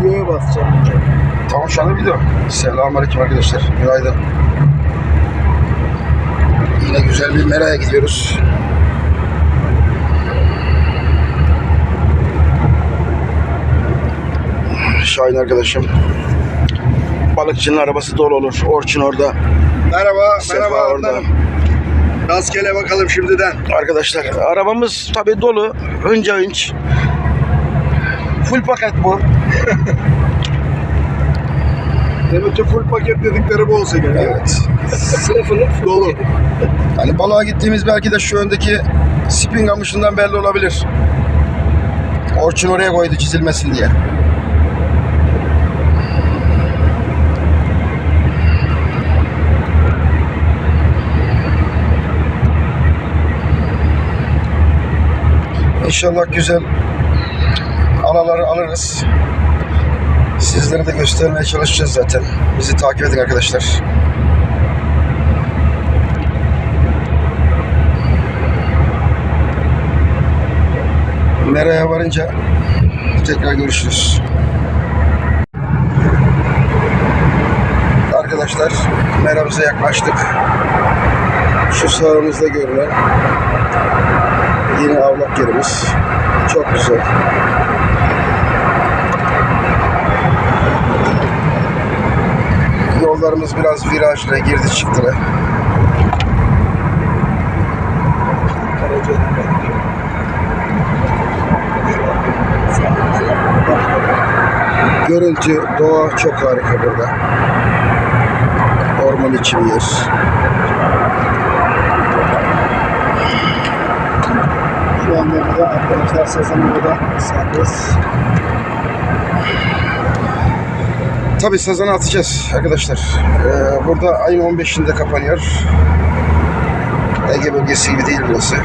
Videoya basacağım. Tamam şu anda video. Selamünaleyküm arkadaşlar. Günaydın. Yine güzel bir meraya gidiyoruz. Şahin arkadaşım. Balıkçının arabası dolu olur. Orçun orada. Merhaba, Sefa merhaba orada. Rastgele bakalım şimdiden. Arkadaşlar arabamız tabii dolu. Önce önç. Full paket bu. Demek ki full paket dedikleri bu olsa gerek. Evet. Sınıfının dolu. Hani balığa gittiğimiz belki de şu öndeki spin kamışından belli olabilir. Orçun oraya koydu çizilmesin diye. İnşallah güzel alaları alırız. Sizlere de göstermeye çalışacağız zaten. Bizi takip edin arkadaşlar. Mera'ya varınca tekrar görüşürüz. Arkadaşlar Mera'mıza yaklaştık. Şu sağımızda görünen yine avlak yerimiz. Çok güzel. Yollarımız biraz virajlı girdi çıktılı. Görüntü, doğa çok harika burada. Orman içi bir yer. Şu anda burada arkadaşlar sezonu burada serbest. Tabii sazanı atacağız arkadaşlar. Ee, burada ayın 15'inde kapanıyor. Ege bölgesi gibi değil burası.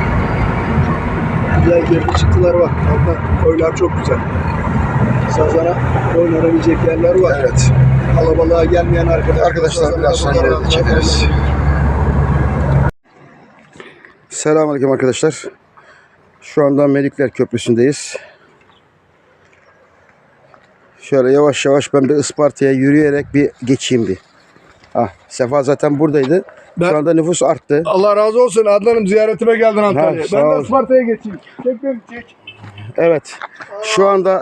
Güzel girdi çıktılar var. Hatta koylar çok güzel. Sazana oynanabilecek yerler var. Evet. Alabalığa gelmeyen arkadaşlar. Arkadaşlar biraz sonra çekeriz. Selamünaleyküm arkadaşlar. Şu anda Melikler Köprüsü'ndeyiz. Şöyle yavaş yavaş ben bir Isparta'ya yürüyerek bir geçeyim bir. Ah, Sefa zaten buradaydı. Ben- Şu anda nüfus arttı. Allah razı olsun Adnan'ım ziyaretime geldin Antalya'ya. Ben de. Isparta'ya geçeyim. Çek beni çek. Evet. Şu anda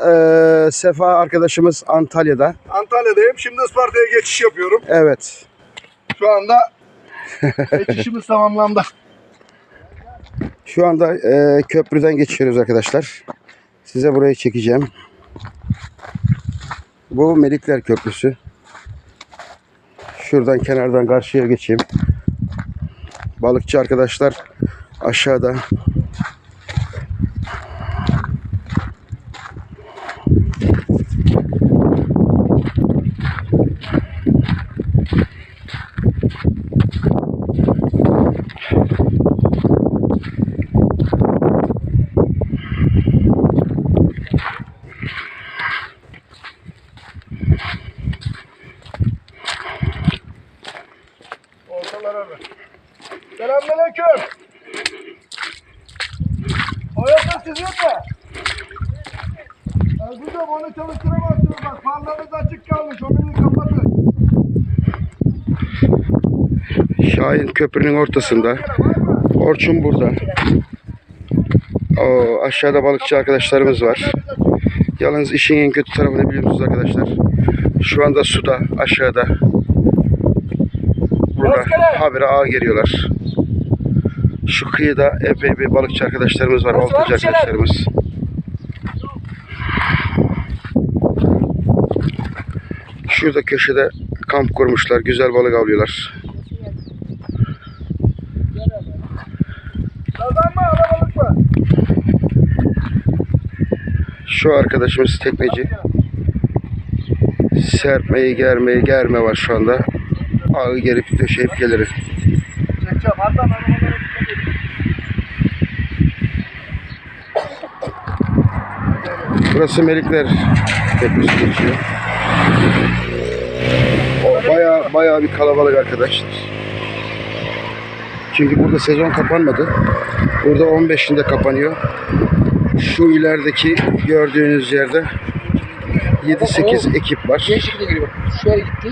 eee, Sefa arkadaşımız Antalya'da. Antalya'dayım. Şimdi Isparta'ya geçiş yapıyorum. Evet. Şu anda geçişimiz tamamlandı. Şu anda eee, köprüden geçiyoruz arkadaşlar. Size burayı çekeceğim. Bu Melikler Köprüsü. Şuradan kenardan karşıya geçeyim. Balıkçı arkadaşlar aşağıda. Sizin mi? Erzurum onu çalıştıramazsınız bak. Farlarınız açık kalmış. O beni kapatın. Şahin köprünün ortasında. Orçun burada. O aşağıda balıkçı arkadaşlarımız var. Yalnız işin en kötü tarafını biliyor musunuz arkadaşlar? Şu anda suda aşağıda. Burada habire ağa geliyorlar. Şu kıyıda epey bir balıkçı arkadaşlarımız var, oltacı arkadaşlarımız. Şurada köşede kamp kurmuşlar, güzel balık avlıyorlar. Şu arkadaşımız tekneci. Serpmeyi, germeyi, germe var şu anda. Ağı gerip döşeyip gelir. Çekeceğim. Hatta Burası Melikler Köprüsü geçiyor. O baya baya bir kalabalık arkadaşlar. Çünkü burada sezon kapanmadı. Burada 15'inde kapanıyor. Şu ilerideki gördüğünüz yerde 7-8 ekip var. Şöyle gitti.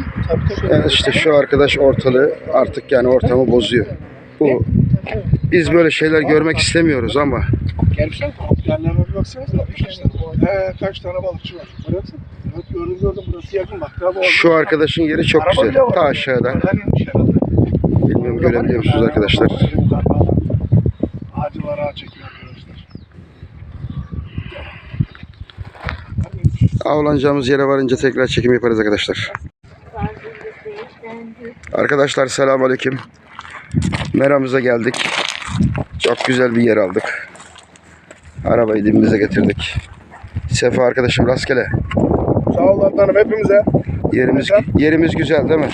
Yani işte şu arkadaş ortalığı artık yani ortamı bozuyor. Bu biz böyle şeyler görmek istemiyoruz ama Baksanıza. He, kaç tane balıkçı var. Burası. Evet gördüm gördüm. Burası yakın bak. Daha şu arkadaşın yeri çok Araba güzel. Ta aşağıda. Herhalde. Bilmiyorum görebiliyor musunuz arkadaşlar? Ağacı var ağaç çekiyor arkadaşlar. Avlanacağımız yere varınca tekrar çekim yaparız arkadaşlar. Arkadaşlar selamünaleyküm. Meramıza geldik. Çok güzel bir yer aldık. Arabayı dibimize getirdik. Sefa arkadaşım rastgele. Sağ ol Adnan'ım hepimize. Yerimiz yerimiz güzel değil mi?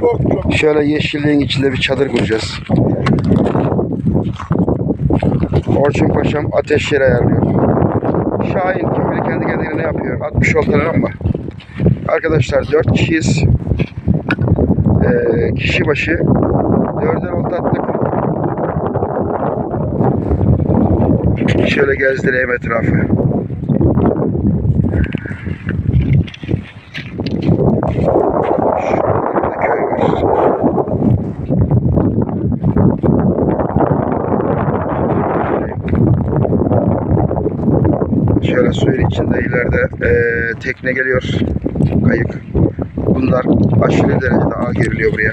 Çok çok. Şöyle yeşilliğin içinde bir çadır kuracağız. Orçun Paşam ateş yeri ayarlıyor. Şahin kim bilir kendi kendine ne yapıyor. 60 oltalar ama. Arkadaşlar 4 kişiyiz. Ee, kişi başı 4'er olta attık. Şöyle gezdireyim etrafı. Şöyle suyun içinde ileride eee, tekne geliyor. Kayık. Bunlar aşırı derecede ağ geriliyor buraya.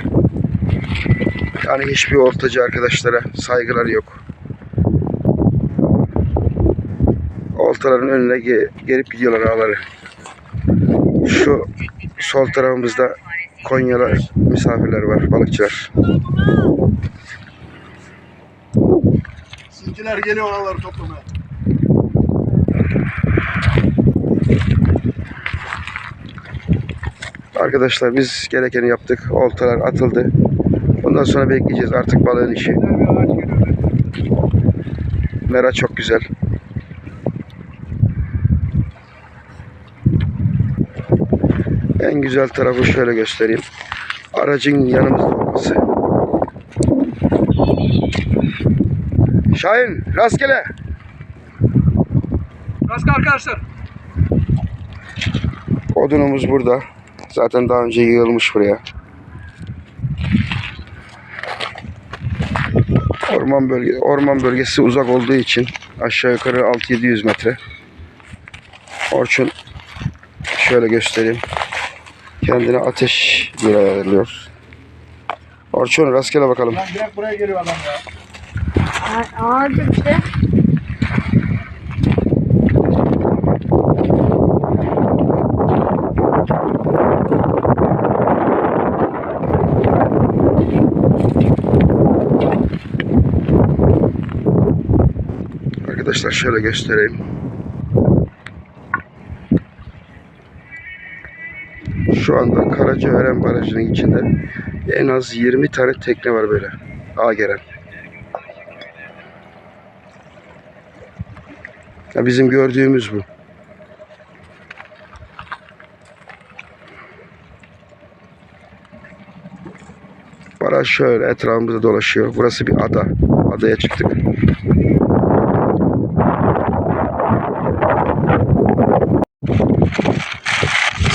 Yani hiçbir ortacı arkadaşlara saygıları yok. Oltaların önüne ge- gelip gidiyorlar ağları. Şu sol tarafımızda Konyalı misafirler var, balıkçılar. Sizinkiler geliyor oraları toplamaya. Arkadaşlar biz gerekeni yaptık. Oltalar atıldı. Ondan sonra bekleyeceğiz artık balığın işi. Mera çok güzel. En güzel tarafı şöyle göstereyim. Aracın yanımızda olması. Şahin rastgele. Rastgele arkadaşlar. Odunumuz burada. Zaten daha önce yığılmış buraya. Orman bölge orman bölgesi uzak olduğu için aşağı yukarı 6-700 metre. Orçun şöyle göstereyim. Kendine ateş bir ayarlıyor. Orçun rastgele bakalım. Lan direkt buraya geliyor adam ya. Ağırdır işte. Arkadaşlar şöyle göstereyim. Şu anda Karacaören Barajı'nın içinde en az 20 tane tekne var böyle. Ağ gelen. Ya bizim gördüğümüz bu. Baraj şöyle etrafımızda dolaşıyor. Burası bir ada. Adaya çıktık.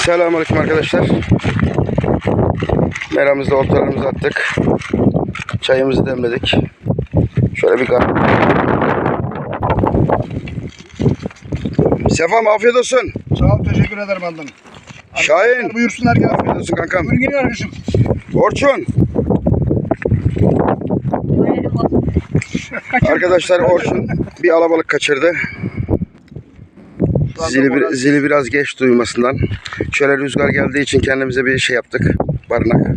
Selamünaleyküm arkadaşlar. Meramızda oltalarımızı attık. Çayımızı demledik. Şöyle bir kahve. Sefam afiyet olsun. Sağ ol teşekkür ederim Adnan'ım. Şahin. Buyursunlar ya. Afiyet olsun kankam. Buyurun gelin arkadaşım. Orçun. Arkadaşlar Orçun bir alabalık kaçırdı. Zili, bir, zili biraz geç duymasından. Şöyle rüzgar geldiği için kendimize bir şey yaptık. Barınak.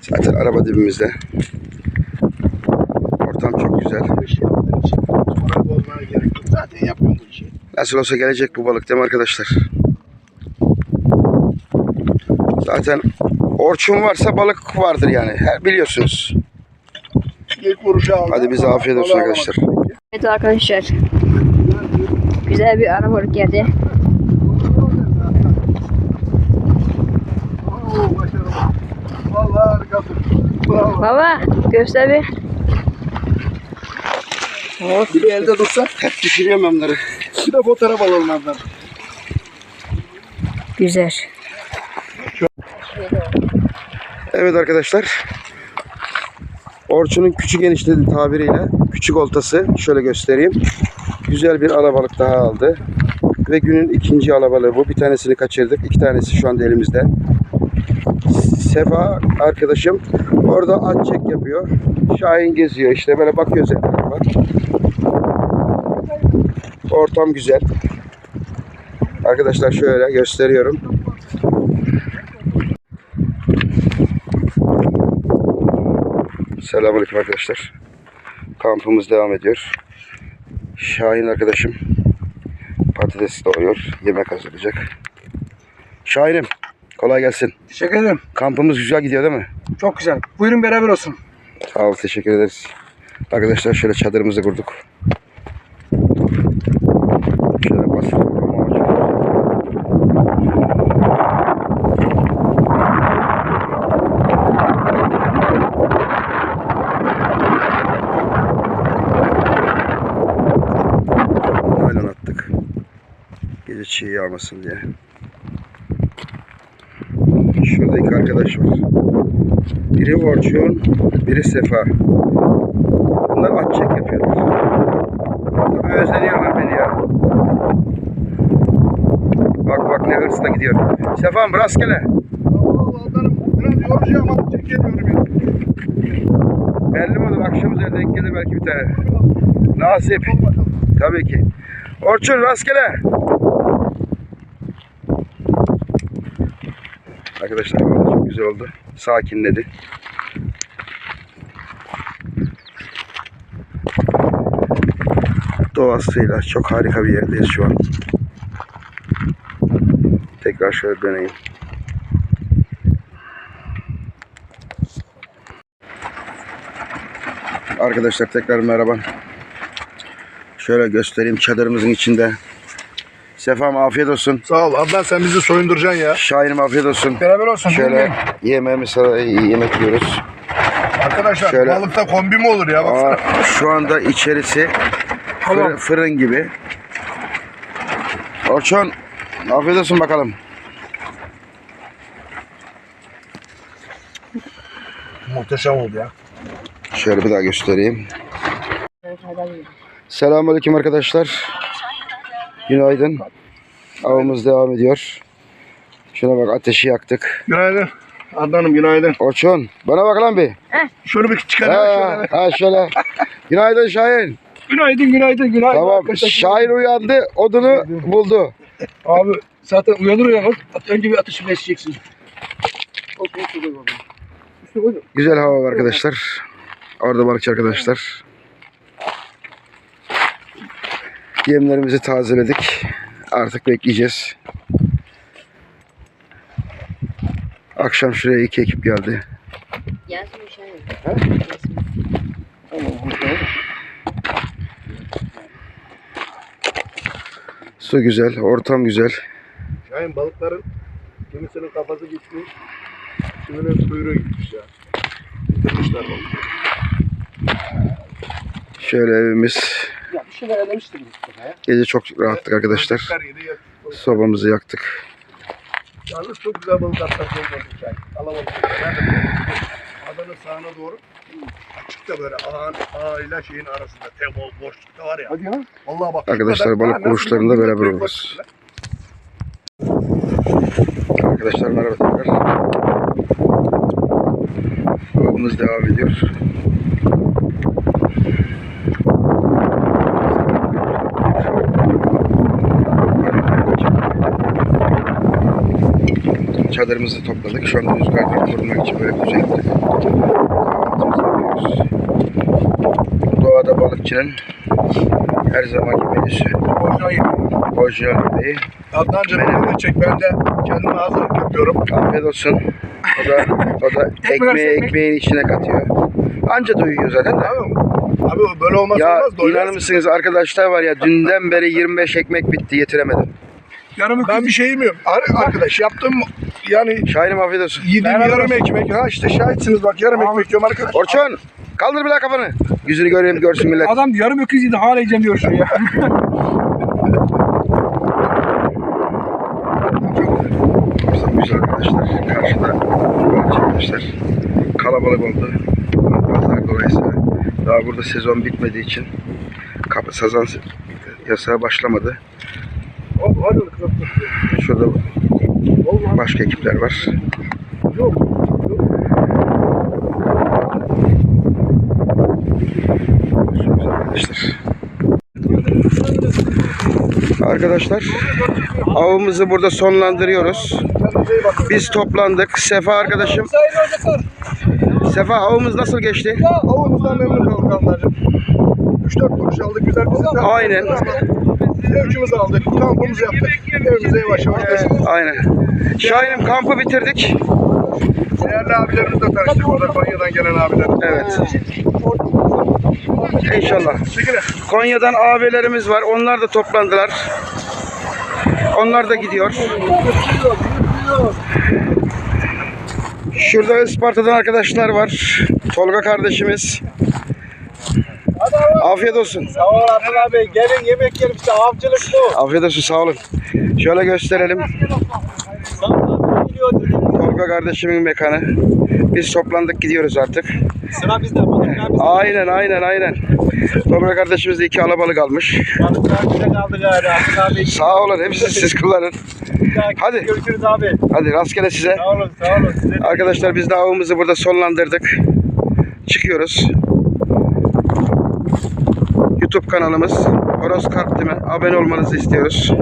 Zaten araba dibimizde. Ortam çok güzel. Bir şey yaptığın için moral bozmaya gerek yok. Zaten yapıyorum bu işi. Nasıl olsa gelecek bu balık değil mi arkadaşlar? Zaten Orçun varsa balık vardır yani. Her biliyorsunuz. Hadi bize afiyet olsun arkadaşlar. Evet arkadaşlar. Güzel bir balık geldi. Baba göster bir. Bir elde dursa. Hep düşürüyorum onları. Bir de fotoğraf alalım ondan. Güzel. Evet arkadaşlar. Orçun'un küçük enişte tabiriyle küçük oltası şöyle göstereyim. Güzel bir alabalık daha aldı. Ve günün ikinci alabalığı bu. Bir tanesini kaçırdık. iki tanesi şu anda elimizde. Sefa arkadaşım orada at çek yapıyor. Şahin geziyor işte böyle bakıyor etrafa. Ortam güzel. Arkadaşlar şöyle gösteriyorum. Selamünaleyküm arkadaşlar. Kampımız devam ediyor. Şahin arkadaşım patates doğruyor. Yemek hazırlayacak. Şahin'im kolay gelsin. Teşekkür ederim. Kampımız güzel gidiyor değil mi? Çok güzel. Buyurun beraber olsun. Sağ ol teşekkür ederiz. Arkadaşlar şöyle çadırımızı kurduk. Şöyle basalım. Naylon attık. Yağmasın diye. Şurada arkadaş var. Biri Orçun, biri Sefa. Bunlar at çek yapıyorlar. Tabii özleniyorlar beni ya. Bak bak ne hırsla gidiyor. Sefa'm rastgele. Biraz yorucu ama çekemiyorum ya. Belli mi olur? Akşam üzeri denk gelir belki bir tane. Nasip. Tabii ki. Orçun rastgele. Arkadaşlar çok güzel oldu. Sakinledi. Doğasıyla çok harika bir yerdeyiz şu an. Tekrar şöyle döneyim. Arkadaşlar tekrar merhaba. Şöyle göstereyim çadırımızın içinde. Sefam afiyet olsun. Sağ ol. Adnan sen bizi soyunduracaksın ya. Şahinim afiyet olsun. Beraber olsun. Şöyle yemeğimiz yemek yiyoruz. Arkadaşlar Şöyle. balıkta kombi mi olur ya? Baksana. Aa, şu anda içerisi fırın, fırın gibi. Orçun afiyet olsun bakalım. Muhteşem oldu ya. Şöyle bir daha göstereyim. Selamünaleyküm arkadaşlar. Günaydın. Avımız devam ediyor. Şuna bak ateşi yaktık. Günaydın. Adnan'ım günaydın. Orçun bana bak lan bir. Şunu bir çıkar. Ha, şöyle. ha şöyle. Günaydın Şahin. Günaydın, günaydın, günaydın. Tamam. Şahin uyandı. Odunu buldu. Abi zaten uyanır uyanır. Önce bir ateşi besleyeceksin. Güzel hava var arkadaşlar. Orada balıkçı arkadaşlar. Yemlerimizi tazeledik. Artık bekleyeceğiz. Akşam şuraya iki ekip geldi. Yazmış hani. Su güzel, ortam güzel. Şahin balıkların kimisinin kafası gitmiş. Kiminin kuyruğu gitmiş ya. Bitirmişler balığı. Şöyle evimiz. Ya bir şeyler elemiştim Mustafa ya. Gece çok rahattık arkadaşlar. Sobamızı yaktık. Yalnız çok güzel balık atlar. Alamadım. Nerede? Adanın sağına doğru. Açıkta böyle ağın, ağıyla şeyin arasında. Tebol boşlukta var ya. Hadi ya. Vallahi bak. Arkadaşlar, balık vuruşlarında beraber oluruz. balık? Arkadaşlar merhaba tekrar. Avımız devam ediyor. Çadırımızı topladık. Şu anda rüzgardan korunmak için böyle güzel. Doğada balıkçının her zamanki menüsü. Boşuna yedim. Orijinal yemeği. Adnancığım beni de çek. Ben de kendime hazırlık yapıyorum. Afiyet olsun. O da, o da ekmeği ekmeğin içine katıyor. Anca doyuyor zaten de. Tamam mı? Abi o böyle olmaz Ya olmaz. doyuyoruz. inanır mısınız arkadaşlar var ya dünden beri 25 ekmek bitti getiremedim. Yarım ben bir şeyim yok. Ar- arkadaş yaptım yani Şahinim afiyet olsun. yediğim yarım olsun. ekmek. Ha işte şahitsiniz bak yarım ekmek diyorum arkadaş. Orçun kaldır bir daha kafanı. Yüzünü göreyim görsün millet. Adam yarım öküz yedi hala yiyeceğim diyor şunu ya. Bizim güzel arkadaşlar karşıda yol çekmişler. Kalabalık oldu. Pazar dolayısıyla daha burada sezon bitmediği için kapı sazan yasağı başlamadı. Şurada başka ekipler var. Arkadaşlar. Arkadaşlar avımızı burada sonlandırıyoruz. Biz toplandık. Sefa arkadaşım. Sefa avımız nasıl geçti? Avımızdan memnun kaldık anlarım. 3-4 kuruş aldık güzel bir. Aynen. Zevkimizi aldık. Kampımızı yaptık. Evimize yavaş yavaş döndük. Aynen. Şahin'im kampı bitirdik. Değerli abilerimizle tanıştık. Orada Konya'dan gelen abiler. Evet. İnşallah. Konya'dan abilerimiz var. Onlar da toplandılar. Onlar da gidiyor. Şurada Isparta'dan arkadaşlar var. Tolga kardeşimiz. Afiyet olsun. Sağ ol Hasan abi. Gelin yemek yiyelim işte avcılık bu. Afiyet olsun sağ olun. Şöyle gösterelim. Tolga kardeşimin mekanı. Biz toplandık gidiyoruz artık. Sıra bizde. Aynen aynen aynen. Tolga kardeşimiz de iki alabalık almış. Sağ olun hepsi siz kullanın. Hadi. Görüşürüz abi. Hadi rastgele size. Sağ olun sağ olun. Size Arkadaşlar biz de avımızı burada sonlandırdık. Çıkıyoruz. YouTube kanalımız Horoz abone olmanızı istiyoruz.